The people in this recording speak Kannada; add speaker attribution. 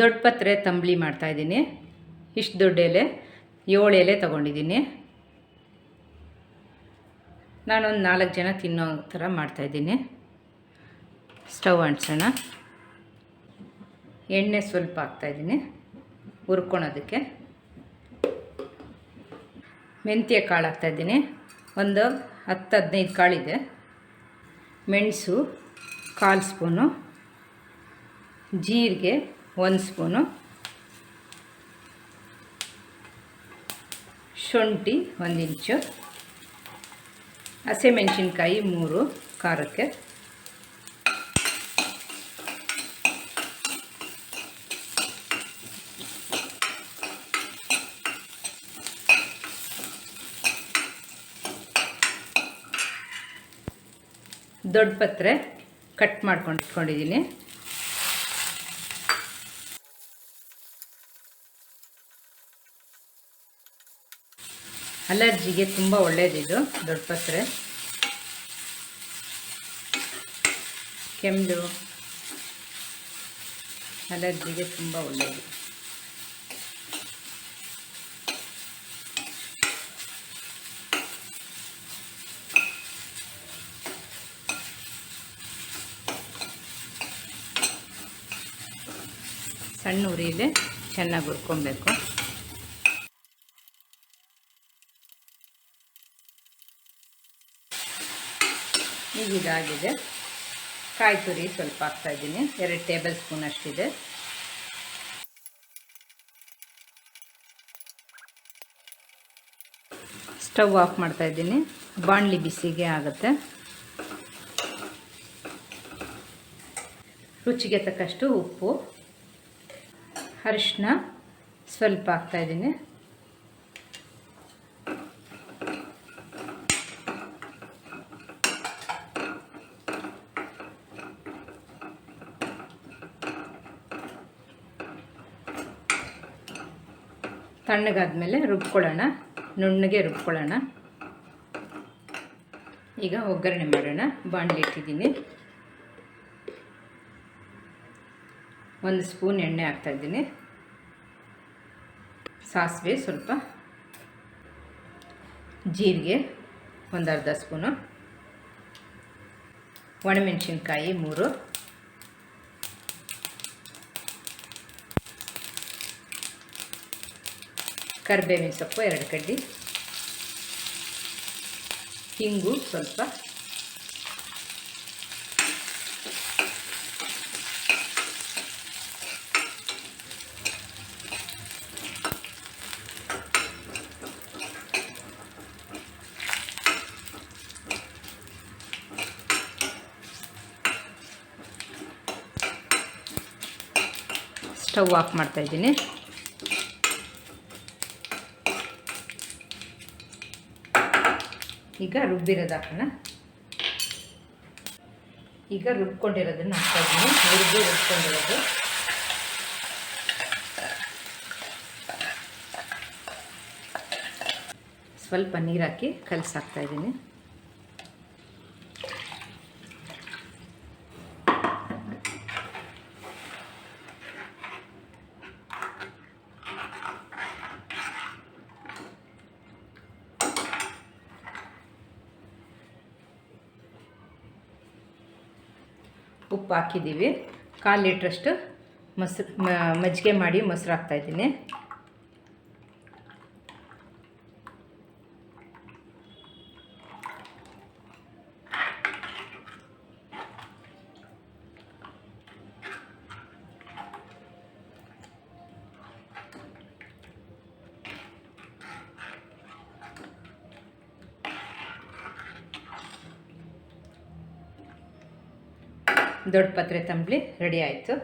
Speaker 1: ದೊಡ್ಡ ಪತ್ರೆ ತಂಬಳಿ ಮಾಡ್ತಾಯಿದ್ದೀನಿ ಇಷ್ಟು ದೊಡ್ಡ ಎಲೆ, ಏಳು ಎಲೆ ತೊಗೊಂಡಿದ್ದೀನಿ. ನಾನೊಂದು ನಾಲ್ಕು ಜನ ತಿನ್ನೋ ಥರ ಮಾಡ್ತಾಯಿದ್ದೀನಿ ಸ್ಟವ್ ಅಂಟಿಸೋಣ. ಎಣ್ಣೆ ಸ್ವಲ್ಪ ಹಾಕ್ತಾಯಿದ್ದೀನಿ ಹುರ್ಕೊಳೋದಕ್ಕೆ. ಮೆಂತ್ಯ ಕಾಳು ಹಾಕ್ತಾಯಿದ್ದೀನಿ ಒಂದು ಹತ್ತು ಹದಿನೈದು ಕಾಳಿದೆ ಮೆಣಸು, ಕಾಲು ಸ್ಪೂನು, ಜೀರಿಗೆ ಒಂದು ಸ್ಪೂನು ಶುಂಠಿ ಒಂದು ಇಂಚು ಹಸಿಮೆಣಸಿನ್ಕಾಯಿ ಮೂರು ಖಾರಕ್ಕೆ. ದೊಡ್ಡ ಪತ್ರೆ ಕಟ್ ಮಾಡ್ಕೊಂಡು ಇಟ್ಕೊಂಡಿದ್ದೀನಿ. ಅಲರ್ಜಿಗೆ ತುಂಬ ಒಳ್ಳೆಯದಿದು ದೊಡ್ಡಪತ್ರೆ ಕೆಮ್ಮು ಅಲರ್ಜಿಗೆ ತುಂಬ ಒಳ್ಳೆಯದು ಸಣ್ಣ ಉರಿಯಲ್ಲಿ ಚೆನ್ನಾಗಿ ಹುರ್ಕೊಬೇಕು. ಈಗ ಇದಾಗಿದೆ. ಕಾಯಿ ತುರಿ ಸ್ವಲ್ಪ ಹಾಕ್ತಾಯಿದ್ದೀನಿ ಎರಡು ಟೇಬಲ್ ಸ್ಪೂನ್ ಅಷ್ಟಿದೆ. ಸ್ಟವ್ ಆಫ್ ಮಾಡ್ತಾ ಇದ್ದೀನಿ. ಬಾಣಲಿ ಬಿಸಿಗೆ ಆಗುತ್ತೆ. ರುಚಿಗೆ ತಕ್ಕಷ್ಟು ಉಪ್ಪು ಅರಿಶಿನ ಸ್ವಲ್ಪ ಹಾಕ್ತಾಯಿದ್ದೀನಿ ತಣ್ಣಗಾದ್ಮೇಲೆ ರುಬ್ಕೊಳ್ಳೋಣ. ನುಣ್ಣಗೆ ರುಬ್ಕೊಳ್ಳೋಣ. ಈಗ ಒಗ್ಗರಣೆ ಮಾಡೋಣ. ಬಾಣಲಿ ಇಟ್ಟಿದ್ದೀನಿ. ಒಂದು ಸ್ಪೂನ್ ಎಣ್ಣೆ ಹಾಕ್ತಾಯಿದ್ದೀನಿ ಸಾಸಿವೆ ಸ್ವಲ್ಪ. ಜೀರಿಗೆ ಒಂದು ಅರ್ಧ ಸ್ಪೂನು. ಒಣಮೆಣಸಿನ್ಕಾಯಿ ಮೂರು. ಕರಿಬೇವಿನ ಸೊಪ್ಪು ಎರಡು ಕಡ್ಡಿ. ಹಿಂಗು ಸ್ವಲ್ಪ. ಸ್ಟವ್ ಆಫ್ ಮಾಡ್ತಾಯಿದ್ದೀನಿ ಈಗ ರುಬ್ಬಿರೋದು ಹಾಕೋಣ. ಈಗ ರುಬ್ಕೊಂಡಿರೋದನ್ನು ಹಾಕ್ತಾಯಿದ್ದೀನಿ ರುಬ್ಬಿ ರುಬ್ಕೊಂಡಿರೋದು. ಸ್ವಲ್ಪ ನೀರು ಹಾಕಿ ಕಲಸಾಕ್ತಾಯಿದ್ದೀನಿ ಉಪ್ಪು ಹಾಕಿದ್ದೀವಿ. ಕಾಲು ಲೀಟ್ರಷ್ಟು ಮೊಸ್ರು ಮಜ್ಜಿಗೆ ಮಾಡಿ ಮೊಸರು ಹಾಕ್ತಾಯಿದ್ದೀನಿ ದೊಡ್ಡ ಪತ್ರೆ ತಂಬ್ಳಿ ರೆಡಿ ಆಯಿತು.